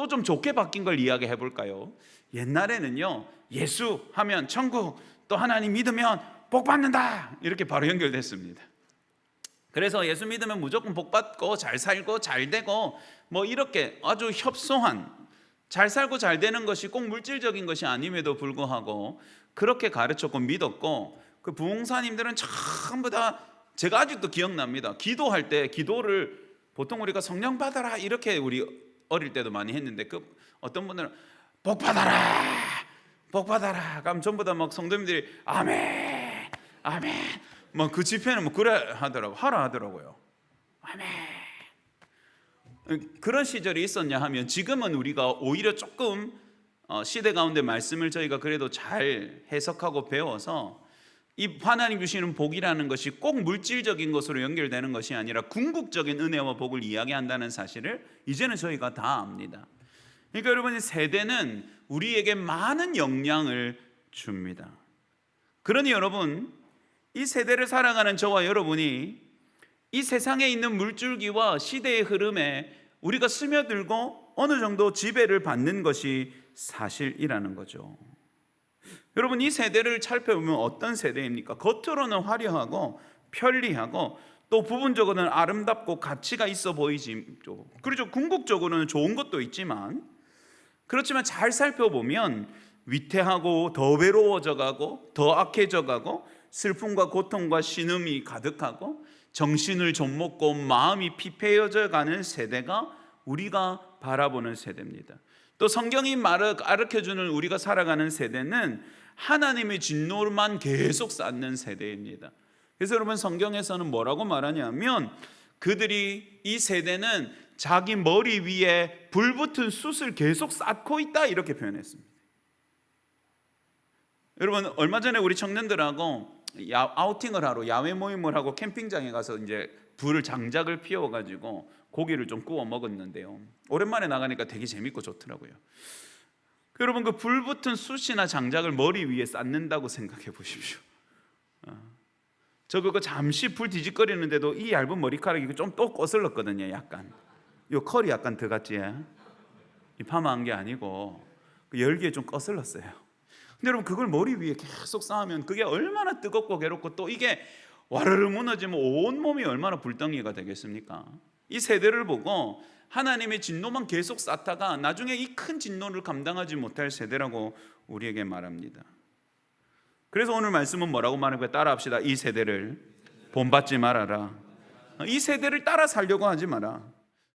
또 좀 좋게 바뀐 걸 이야기해 볼까요? 옛날에는요 예수 하면 천국 또 하나님 믿으면 복 받는다 이렇게 바로 연결됐습니다. 그래서 예수 믿으면 무조건 복 받고 잘 살고 잘 되고 뭐 이렇게 아주 협소한 잘 살고 잘 되는 것이 꼭 물질적인 것이 아님에도 불구하고 그렇게 가르쳤고 믿었고 그 부흥사님들은 전부 다 제가 아직도 기억납니다. 기도할 때 기도를 보통 우리가 성령 받아라 이렇게 우리 어릴 때도 많이 했는데 그 어떤 분들은 복 받아라 복 받아라. 그럼 전부 다 막 성도님들이 아멘 아멘. 뭐그 집회는 뭐 그래 하더라고 하라 하더라고요. 아멘. 그런 시절이 있었냐 하면 지금은 우리가 오히려 조금 어, 시대 가운데 말씀을 저희가 그래도 잘 해석하고 배워서 이 하나님 주시는 복이라는 것이 꼭 물질적인 것으로 연결되는 것이 아니라 궁극적인 은혜와 복을 이야기한다는 사실을 이제는 저희가 다 압니다. 그러니까 여러분 이 세대는 우리에게 많은 영향을 줍니다. 그러니 여러분 이 세대를 살아가는 저와 여러분이 이 세상에 있는 물줄기와 시대의 흐름에 우리가 스며들고 어느 정도 지배를 받는 것이 사실이라는 거죠. 여러분 이 세대를 살펴보면 어떤 세대입니까? 겉으로는 화려하고 편리하고 또 부분적으로는 아름답고 가치가 있어 보이지죠. 그렇죠. 궁극적으로는 좋은 것도 있지만 그렇지만 잘 살펴보면 위태하고 더 외로워져 가고 더 악해져 가고 슬픔과 고통과 신음이 가득하고 정신을 좀 먹고 마음이 피폐해져 가는 세대가 우리가 바라보는 세대입니다. 또 성경이 말을 가르쳐 주는 우리가 살아가는 세대는 하나님의 진노만 계속 쌓는 세대입니다. 그래서 여러분 성경에서는 뭐라고 말하냐면 그들이 이 세대는 자기 머리 위에 불붙은 숯을 계속 쌓고 있다 이렇게 표현했습니다. 여러분 얼마 전에 우리 청년들하고 야, 아우팅을 하러 야외 모임을 하고 캠핑장에 가서 이제 불을 장작을 피워 가지고 고기를 좀 구워 먹었는데요. 오랜만에 나가니까 되게 재밌고 좋더라고요. 여러분 그 불붙은 숯이나 장작을 머리 위에 쌓는다고 생각해 보십시오. 어. 저 그거 잠시 불 뒤집거리는데도 이 얇은 머리카락이 좀 또 거슬렀거든요. 약간 요 컬이 약간 들어갔지. 이 파마한 게 아니고 그 열기에 좀 거슬렀어요. 근데 여러분 그걸 머리 위에 계속 쌓으면 그게 얼마나 뜨겁고 괴롭고 또 이게 와르르 무너지면 온 몸이 얼마나 불덩이가 되겠습니까? 이 세대를 보고 하나님의 진노만 계속 쌓다가 나중에 이 큰 진노를 감당하지 못할 세대라고 우리에게 말합니다. 그래서 오늘 말씀은 뭐라고 말하고 따라합시다. 이 세대를 본받지 말아라. 이 세대를 따라 살려고 하지 마라.